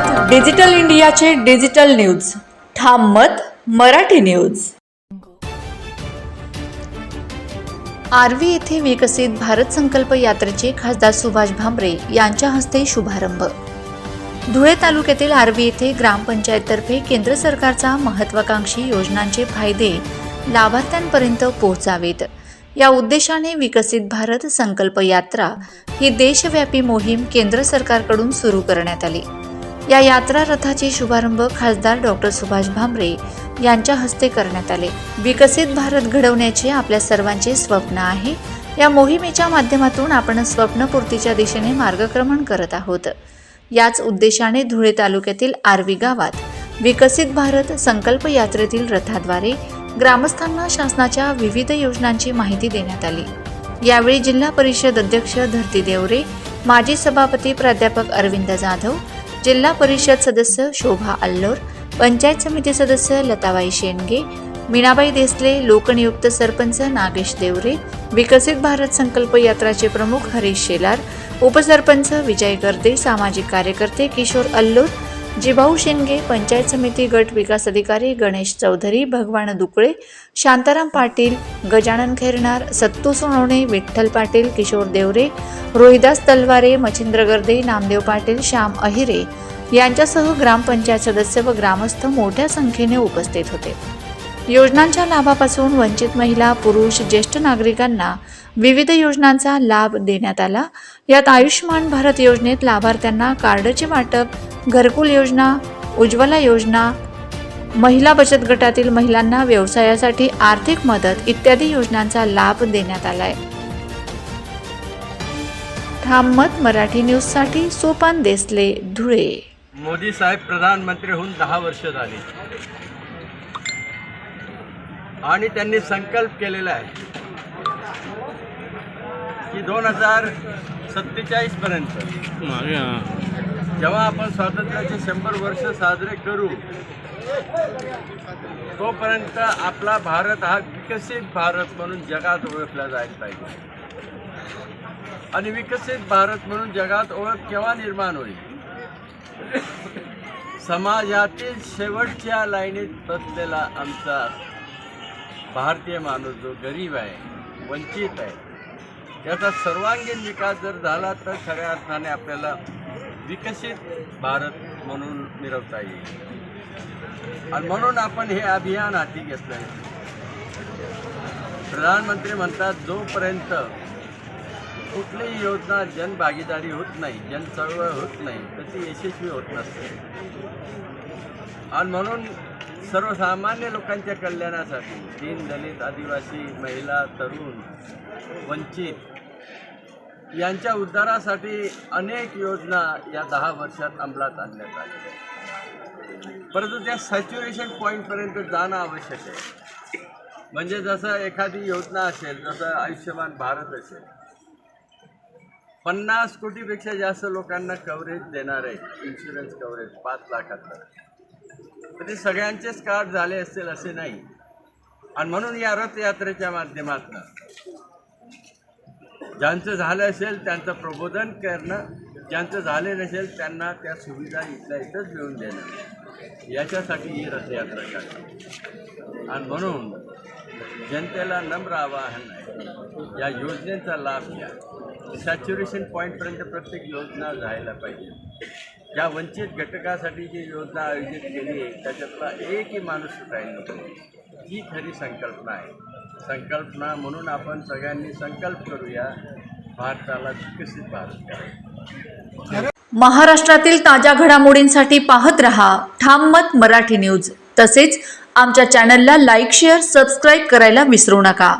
आहात डिजिटल इंडियाचे digital news. ठाम मत मराठी न्यूज. आर्वी येथे विकसित भारत संकल्प यात्रेचे खासदार सुभाष भामरे यांच्या हस्ते शुभारंभ. धुळे तालुक्यातील आर्वी येथे ग्रामपंचायततर्फे केंद्र सरकारचा महत्वाकांक्षी योजनांचे फायदे लाभार्थ्यांपर्यंत पोहोचावेत. या उद्देशाने विकसित भारत संकल्प यात्रा ही देशव्यापी मोहीम केंद्र सरकारकडून सुरू करण्यात आली. या यात्रा रथाचे शुभारंभ खासदार डॉक्टर सुभाष भामरे यांच्या हस्ते करण्यात आले. विकसित भारत घडवण्याचे आपल्या सर्वांचे स्वप्न आहे. या मोहिमेच्या माध्यमातून आपण स्वप्नपूर्तीच्या दिशेने मार्गक्रमण करत आहोत. याच उद्देशाने धुळे तालुक्यातील आर्वी गावात विकसित भारत संकल्प यात्रेतील रथाद्वारे ग्रामस्थांना शासनाच्या विविध योजनांची माहिती देण्यात आली. यावेळी जिल्हा परिषद अध्यक्ष धरती देवरे माजी सभापती प्राध्यापक अरविंद जाधव जिल्हा परिषद सदस्य शोभा अल्लोर पंचायत समिती सदस्य लताबाई शेंडगे मीनाबाई देसले लोकनियुक्त सरपंच नागेश देवरे विकसित भारत संकल्प यात्राचे प्रमुख हरीश शेलार उपसरपंच विजय गर्दे सामाजिक कार्यकर्ते किशोर अल्लोर जिभाऊ शेंडगे पंचायत समिती गट विकास अधिकारी गणेश चौधरी भगवान दुकळे शांताराम पाटील गजानन खैरनार सत्तू सोनवणे विठ्ठल पाटील किशोर देवरे रोहिदास तलवारे मच्छिंद्र गर्दे नामदेव पाटील श्याम अहिरे यांच्यासह ग्रामपंचायत सदस्य व ग्रामस्थ मोठ्या संख्येने उपस्थित होते. योजनांच्या लाभापासून वंचित महिला पुरुष ज्येष्ठ नागरिकांना विविध योजनांचा लाभ देण्यात आला. यात आयुष्यमान भारत योजनेत लाभार्थ्यांना कार्डचे वाटप घरकुल योजना उज्ज्वला योजना महिला बचत गटातील महिलांना व्यवसायासाठी आर्थिक मदत इत्यादी योजनांचा लाभ देण्यात आलाय. ठाम मत मराठी न्यूजसाठी सोपान देसले धुळे. मोदी साहेब प्रधानमंत्री होऊन दहा वर्ष झाली. आणि त्यांनी संकल्प केलेला आहे की दोन हजार सत्तेचाळीस पर्यंत जेव्हा आपण स्वातंत्र्याचे शंभर वर्ष साजरे करू तोपर्यंत आपला भारत हा विकसित भारत म्हणून जगात ओळखला जायला पाहिजे. आणि विकसित भारत म्हणून जगात ओळख केव्हा निर्माण होईल? समाजातील शेवटच्या लाईनीत बसलेला आमचा भारतीय माणूस जो गरीब आहे वंचित आहे त्याचा सर्वांगीण विकास जर झाला तर खऱ्या अर्थाने आपल्याला विकसित भारत म्हणून मिळवता येईल. आणि म्हणून आपण हे अभियान हाती घेतलं आहे प्रधानमंत्री म्हणतात जोपर्यंत कुठलीही योजना जनभागीदारी होत नाही जनचळवळ होत नाही तर ती यशस्वी होत नसते. आणि म्हणून सर्वसामान्य लोकांच्या कल्याणासाठी दीन दलित आदिवासी महिला तरुण वंचित यांच्या उद्धारासाठी अनेक योजना या दहा वर्षात अंमलात आणण्यात आल्या परंतु त्या सॅच्युरेशन पॉईंटपर्यंत जाणं आवश्यक आहे. म्हणजे जसं एखादी योजना असेल जसं आयुष्यमान भारत असेल पन्नास कोटीपेक्षा जास्त लोकांना कव्हरेज देणार आहे इन्शुरन्स कव्हरेज पाच लाखाचं ते सगळ्यांचेच कार्ड झाले असतील असे नाही. आणि म्हणून या रथयात्रेच्या माध्यमातून ज्यांचं झालं असेल त्यांचं प्रबोधन करणं ज्यांचं झाले नसेल त्यांना त्या सुविधा इथल्या इथंच मिळवून देणं. याच्यासाठी ही रथयात्रा काढली आणि म्हणून जनतेला नम्र आवाहन आहे या योजनेचा लाभ घ्या. सॅच्युरेशन पॉईंटपर्यंत प्रत्येक योजना जायला पाहिजे. या वंचित घटकासाठी जी योजना आयोजित केली आहे त्याच्यातला एकही माणूस राहील नको ही खरी संकल्पना आहे. संकल्पना म्हणून आपण सगळ्यांनी संकल्प करूया भारताला विकसित भारत महाराष्ट्रातील ताज्या घडामोडींसाठी पाहत रहा ठाम मत मराठी न्यूज. तसेच आमच्या चॅनलला लाईक शेअर सबस्क्राईब करायला विसरू नका.